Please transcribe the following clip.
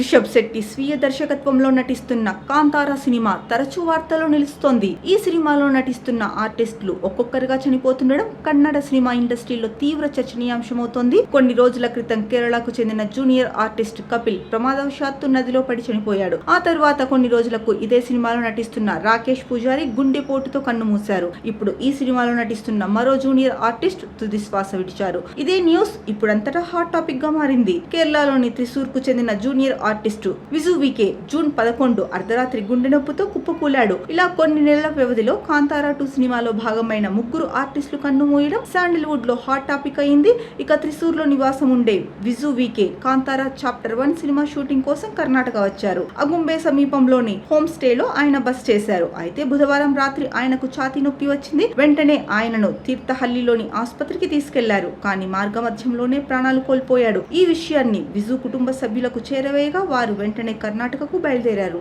రిషబ్ శెట్టి స్వీయ దర్శకత్వంలో నటిస్తున్న కాంతారా సినిమా తరచూ వార్తల్లో నిలుస్తోంది. ఈ సినిమాలో నటిస్తున్న ఆర్టిస్టులు ఒక్కొక్కరుగా చనిపోతుండడం కన్నడ సినిమా ఇండస్ట్రీలో తీవ్ర చర్చనీయాంశమవుతోంది. కొన్ని రోజుల క్రితం కేరళకు చెందిన జూనియర్ ఆర్టిస్ట్ కపిల్ ప్రమాదవశాత్తు నదిలో పడి చనిపోయాడు. ఆ తర్వాత కొన్ని రోజులకు ఇదే సినిమాలో నటిస్తున్న రాకేష్ పూజారి గుండెపోటుతో కన్నుమూశారు ఇప్పుడు ఈ సినిమాలో నటిస్తున్న మరో జూనియర్ ఆర్టిస్ట్ తుది శ్వాస విడిచారు. ఇదే న్యూస్ ఇప్పుడంతటా హాట్ టాపిక్గా మారింది. కేరళలోని త్రిశూర్కు చెందిన junior artist. Viju V K June పదకొండు అర్ధరాత్రి గుండె నొప్పితో కుప్పకూలాడు. ఇలా కొన్ని నెలల వ్యవధిలో కాంతారా టూ సినిమాలో భాగమైన ముగ్గురు ఆర్టిస్టులు కన్నుమూయడం శాండిల్వుడ్లో హాట్ టాపిక్ అయింది. ఇక త్రిశూర్లో నివాసం ఉండే Viju V K Kantara chapter one cinema shooting కోసం కర్ణాటక వచ్చారు. అగుంబే సమీపంలోని హోమ్ స్టేలో ఆయన బస్ చేశారు. అయితే బుధవారం రాత్రి ఆయనకు ఛాతీ నొప్పి వచ్చింది. వెంటనే ఆయనను తీర్థహల్లిలోని ఆసుపత్రికి తీసుకెళ్ళారు. కానీ మార్గమధ్యంలోనే ప్రాణాలు కోల్పోయాడు. ఈ విషయాన్ని విజు కుటుంబ సభ్యులకు చేరవేయగా వారు వెంటనే కర్ణాటకకు బయలుదేరారు.